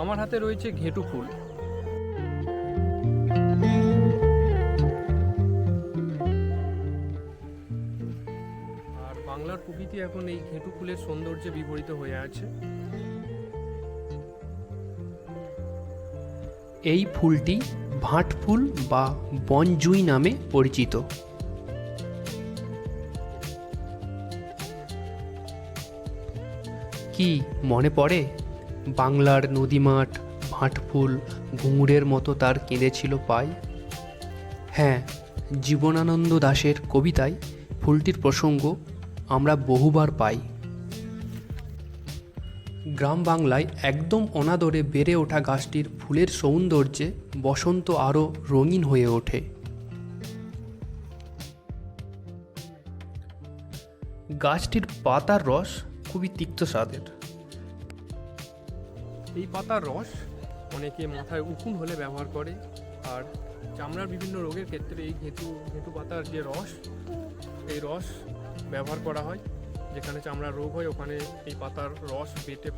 আমার হাতে রয়েছে ঘেটু ফুল। আর বাংলার প্রকৃতি এখন এই ঘেটু ফুলের সৌন্দর্যে বিপরীত হয়ে আছে। এই ফুলটি ভাট ফুল বা বনজুই নামে পরিচিত। কি মনে পড়ে? বাংলার নদীমাঠ ভাটফুল ঘুঙুরের মতো তার কেঁদেছিল পাই। হ্যাঁ জীবনানন্দ দাশের কবিতায় ফুলটির প্রসঙ্গ আমরা বহুবার পাই। গ্রাম বাংলায় একদম অনাদরে বেড়ে ওঠা গাছটির ফুলের সৌন্দর্যে বসন্ত আরও রঙিন হয়ে ওঠে। গাছটির পাতার রস খুবই তিক্ত স্বাদের। এই পাতার রস অনেকে মাথায় উকুন হলে ব্যবহার করে, আর চামড়ার বিভিন্ন রোগের ক্ষেত্রে এই ঘেঁটু ঘেঁটু পাতার যে রস, এই রস ব্যবহার করা হয়, যেখানে চামড়ার রোগ হয়, ওখানে এই পাতার রস বেটে,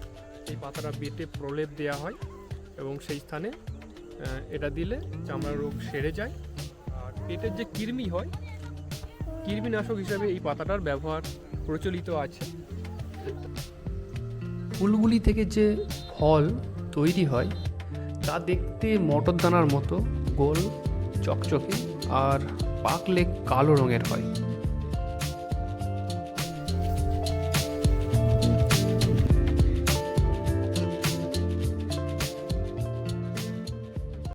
এই পাতাটা বেটে প্রলেপ দেওয়া হয় এবং সেই স্থানে এটা দিলে চামড়ার রোগ সেরে যায়। আর পেটের যে কৃমি হয়, কৃমিনাশক হিসাবে এই পাতাটার ব্যবহার প্রচলিত আছে। ফুলগুলি থেকে যে ফল তৈরি হয়, তা দেখতে মটর দানার মতো গোল, চকচকে, আর পাকলে কালো রঙের হয়।